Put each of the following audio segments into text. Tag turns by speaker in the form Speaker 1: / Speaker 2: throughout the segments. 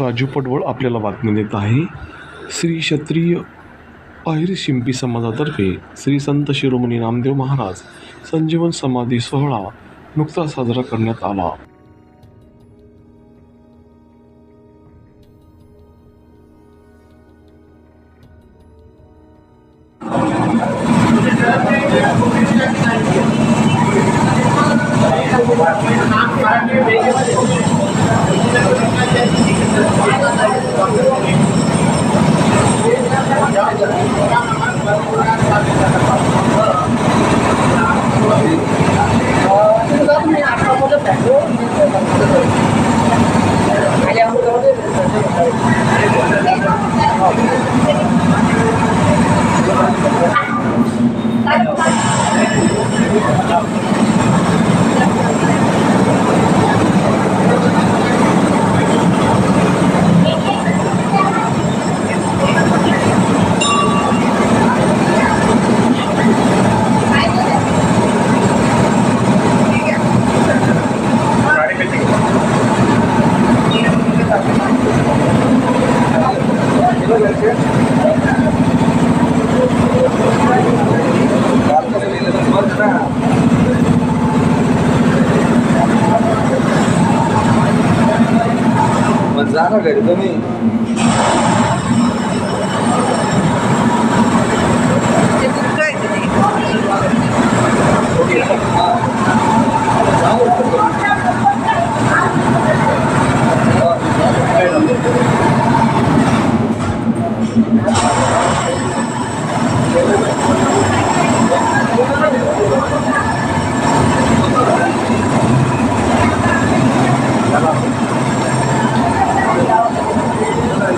Speaker 1: राजू पडवळ आपल्याला बातमी देत आहे. श्री क्षत्रिय अहिर शिंपी समाजातर्फे श्री संत शिरोमणी नामदेव महाराज संजीवन समाधी सोहळा नुकताच साजरा करण्यात आला.
Speaker 2: Gracias. जा ना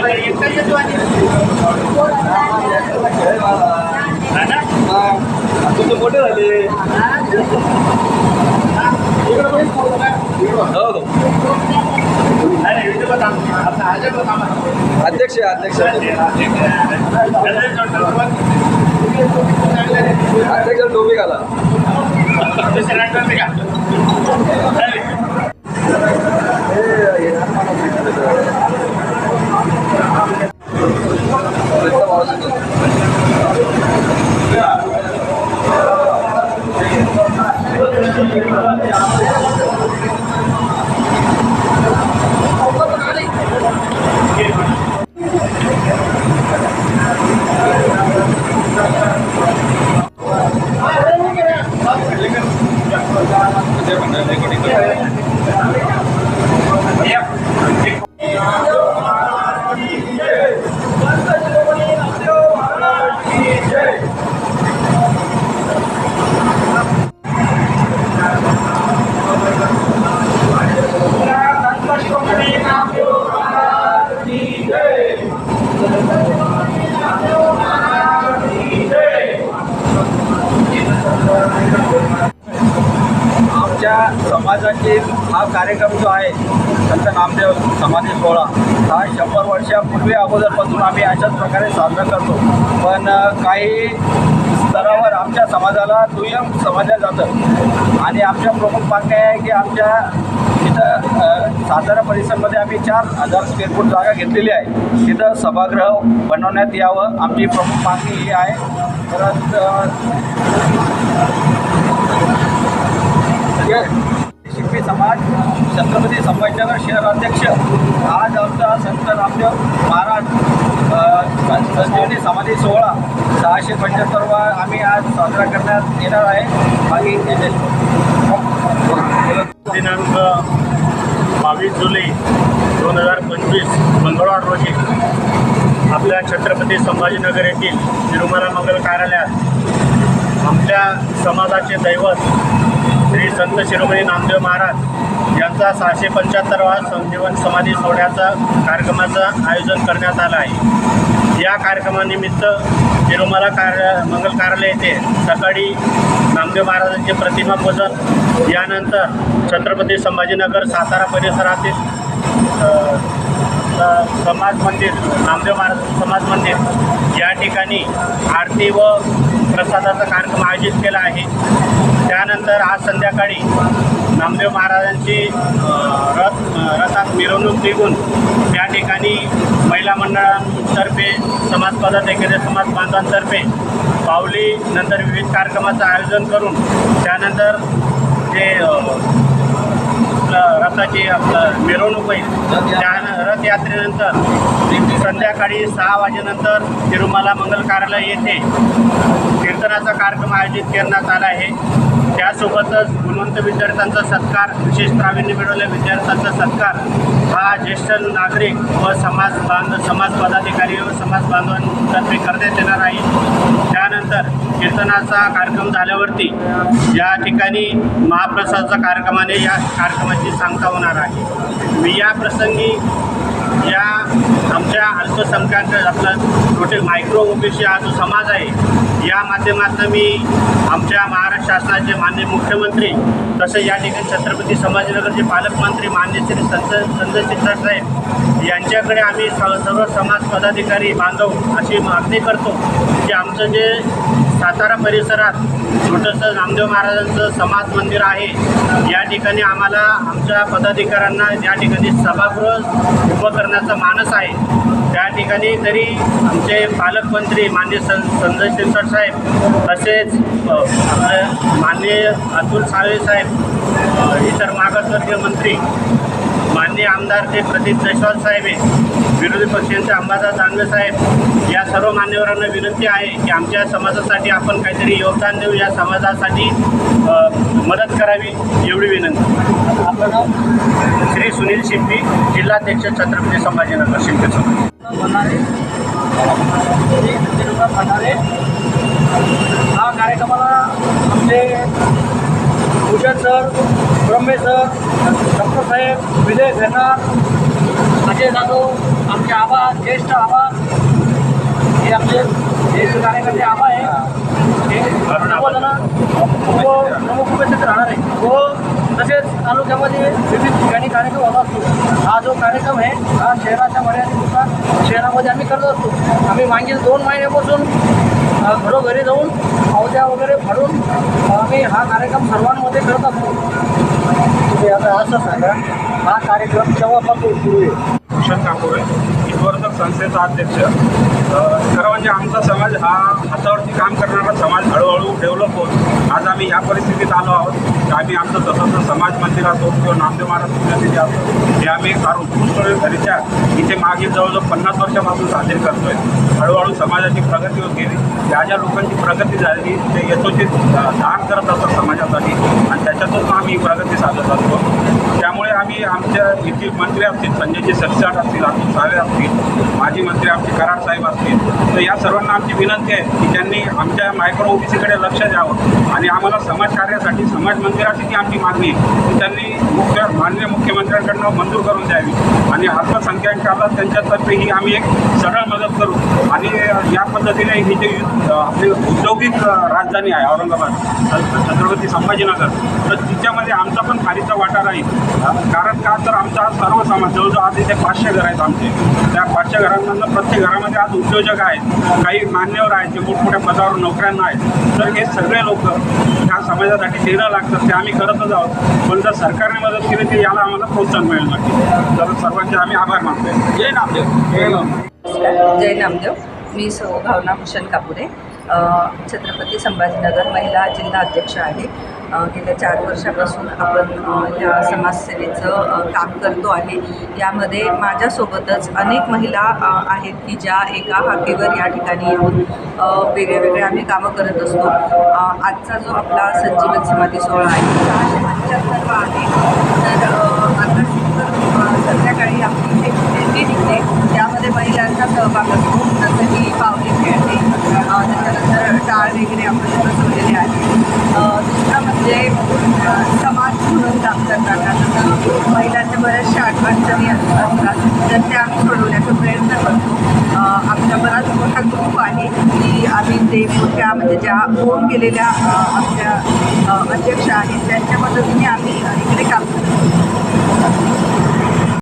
Speaker 2: घरी तुम्ही तुझे मोठे झाले हो हो अध्यक्ष आहे, अध्यक्ष. अध्यक्ष टोपी
Speaker 3: हा कार्यक्रम जो आहे संत नामदेव समाधी सोहळा हा शंभर वर्षापूर्वी अगोदरपासून आम्ही अशाच प्रकारे साजरा करतो. पण काही स्तरावर आमच्या समाजाला दुय्यम समजलं जातं. आणि आमच्या प्रमुख मागण्या आहे की आमच्या इथं सातारा परिसरमध्ये आम्ही चार हजार स्क्वेअर फूट जागा घेतलेली आहे. तिथं सभागृह बनवण्यात यावं आमची प्रमुख मागणी ही आहे. परत समाज छत्रपती संभाजीनगर शहराध्यक्ष आज आमचा संत रामदेव महाराज संजीवनी समाधी सोहळा सहाशे पंच्याहत्तरवा आम्ही आज साजरा करण्यात येणार आहे. बाकी
Speaker 4: दिनांक बावीस जुलै दोन हजार पंचवीस मंगळवार रोजी आपल्या छत्रपती संभाजीनगर येथील तिरुमला मंगल कार्यालयात आमच्या समाजाचे दैवत श्री संत शिरोमणी नामदेव महाराज यांचा सहाशे पंच्याहत्तरवा संजीवन समाधी सोहळ्याचा कार्यक्रमाचं आयोजन करण्यात आलं आहे. या कार्यक्रमानिमित्त तिरुमला कार्य मंगल कार्यालय येथे सकाळी नामदेव महाराजांचे प्रतिमा पूजन यानंतर छत्रपती संभाजीनगर सातारा परिसरातील समाज मंदिर नामदेव महाराज समाज मंदिर या ठिकाणी आरती व प्रसादाचा कार्यक्रम आयोजित केला आहे. त्यानंतर आज संध्याकाळी नामदेव महाराजांची रथ रथात मिरवणूक निघून त्या ठिकाणी महिला मंडळांतर्फे समाज पदाधिकारी समाज बांधवांतर्फे पावली नंतर विविध कार्यक्रमाचं आयोजन करून त्यानंतर जे आपलं रथाची आपलं मिरवणूक होईल. त्या रथयात्रेनंतर संध्याकाळी सहा वाजेनंतर तिरुमाला मंगल कार्यालय येथे कीर्तनाचा कार्यक्रम आयोजित करण्यात आला आहे. त्यासोबतच गुणवंत विद्यार्थ्यांचा सत्कार विशेष प्रावीण्य मिळवलेल्या विद्यार्थ्यांचा सत्कार. हा ज्येष्ठ नागरिक व समाज बांध समाज पदाधिकारी व समाज बांधवांतर्फे करण्यात येणार आहे. त्यानंतर कीर्तनाचा कार्यक्रम झाल्यावरती या ठिकाणी महाप्रसादच्या कार्यक्रमाने या कार्यक्रमाची सांगता होणार आहे. मी या प्रसंगी या आमच्या अल्पसंख्याक आपला टोटल मायक्रो ओबीसी हा जो समाज आहे या माध्यमातून मी आमच्या महाराष्ट्र शासनाचे मान्य मुख्यमंत्री तसेच या ठिकाणी छत्रपती संभाजीनगरचे पालकमंत्री मान्य श्री संत संजय शिरसाट साहेब यांच्याकडे आम्ही स सर्व समाज पदाधिकारी बांधव अशी मागणी करतो की आमचं जे सातारा परिसरात छोटंसं नामदेव महाराजांचं समाज मंदिर आहे. या ठिकाणी आम्हाला आमच्या पदाधिकाऱ्यांना या ठिकाणी सभागृह उभं करण्याचा मानस आहे. त्या ठिकाणी तरी आमचे पालकमंत्री मान्य सं संजय शिरसाट साहेब तसेच अ, माननीय अतुल साळवे साहेब इतर मागासवर्गीय मंत्री माननीय आमदार ते प्रदीप जयस्वाल साहेब विरोधी पक्षांचे अंबादास दानवे साहेब या सर्व मान्यवरांना विनंती आहे की आमच्या समाजासाठी आपण काहीतरी योगदान देऊ या समाजासाठी मदत करावी एवढी विनंती. श्री सुनील शिंपी जिल्हाध्यक्ष छत्रपती संभाजीनगर शिंपे
Speaker 2: हा कार्यक्रमाला आमचे Bhushan sir Brahme sir doctor साहेब विजय घेणार अजय जाधव आमचे आबा ज्येष्ठ आबा हे आमचे ज्येष्ठ कार्यकर्ते आबा आहे हे सर्वजण प्रमुख उपस्थित राहणार. आहे व तसेच तालुक्यामध्ये विविध ठिकाणी कार्यक्रम होत असतो. हा जो कार्यक्रम आहे हा शहराच्या मर्यादित शहरामध्ये आम्ही करत असतो. आम्ही मागील दोन महिन्यापासून घरोघरी जाऊन अवध्या वगैरे फाडून आम्ही हा कार्यक्रम सर्वांमध्ये करत असतो. तुम्ही आता असं सांगा हा कार्यक्रम केव्हापासून सुरू आहे?
Speaker 5: भूषण काकोरे. हितवर्धक संस्थेचा अध्यक्ष. खरं म्हणजे आमचा समाज हा हातावरती काम करणारा समाज हळूहळू डेव्हलप होत आज आम्ही ह्या परिस्थितीत आलो आहोत. की आम्ही आमचं तसंच समाज मंदिर असो किंवा नामदेव महाराज पुण्यतिथी असो हे आम्ही कारण पुष्कळकरीत्या इथे मागील जवळजवळ पन्नास वर्षापासून साजरी करतोय. हळूहळू समाजाची प्रगती होत गेली. ज्या ज्या लोकांची प्रगती झाली ते यथोचित दान करत असतात समाजासाठी आणि त्याच्यातून आम्ही प्रगती साधत असतो. त्यामुळे आम्ही आमच्या येथील मंत्री असतील संजयजी सरसाट असतील अतुल सावे असतील माजी मंत्री आमचे कराड साहेब असतील तर या सर्वांना आमची विनंती आहे की त्यांनी आमच्या मायक्रो ओबीसीकडे लक्ष द्यावं आणि आम्हाला समाजकार्यासाठी समाज मंदिराची जी आमची मागणी आहे. ती त्यांनी मुख्य माननीय मुख्यमंत्र्यांकडनं मंजूर करून द्यावी आणि अल्पसंख्याकाला त्यांच्यातर्फे ही आम्ही एक सरळ मदत करू. आणि या पद्धतीने ही जे आपली औद्योगिक राजधानी आहे औरंगाबाद छत्रपती संभाजीनगर तर तिच्यामध्ये आमचं पण खारीचा वाटा राहील. कारण का तर आमचा हा सर्व समाज जवळजवळ आज इथे पाचशे घर आहेत आमचे. त्या पाचशे घरांमधनं प्रत्येक घरामध्ये आज उद्योजक आहेत काही मान्यवर आहेत जे मोठमोठ्या पदावर नोकऱ्यांना आहेत. तर हे सगळे लोक ह्या समाजासाठी देणं लागतात ते आम्ही करतच आहोत. पण जर सरकारने मदत केली तर याला आम्हाला प्रोत्साहन मिळेल नक्की. तर सर्वांचे आम्ही आभार मानतोय.
Speaker 2: जय नामदेव.
Speaker 5: जय
Speaker 6: नामदेव. मी सौ भावना भूषण कापुरे. छत्रपती संभाजीनगर महिला जिल्हा अध्यक्ष आहे. गेल्या चार वर्षापासून आपण या समाजसेवेचं काम करतो आहे. यामध्ये माझ्यासोबतच अनेक महिला आहेत की ज्या एका हाकेवर या ठिकाणी येऊन वेगळ्या वेगळे वेगळे आम्ही कामं करत असतो. आजचा जो आपला संजीवन समाधी सोहळा आहे सहाशे आहे. तर आता संध्याकाळी आपली इथे निघते. त्यामध्ये महिलांचा सहभाग असतो. जसं की पावली खेळणे त्याच्यानंतर टाळ वगैरे आपण बसवलेले आहे. दुसरं म्हणजे समाज म्हणून काम करताना महिलांच्या बऱ्याचशा अडचणी असतात. तर त्या आम्ही सोडवण्याचा प्रयत्न करतो. आमच्या मुलात मोठा ग्रोप आहे की आम्ही ते मोठ्या म्हणजे ज्या होऊन गेलेल्या आमच्या अध्यक्ष आहेत त्यांच्या मदतीने आम्ही इकडे काम करतो.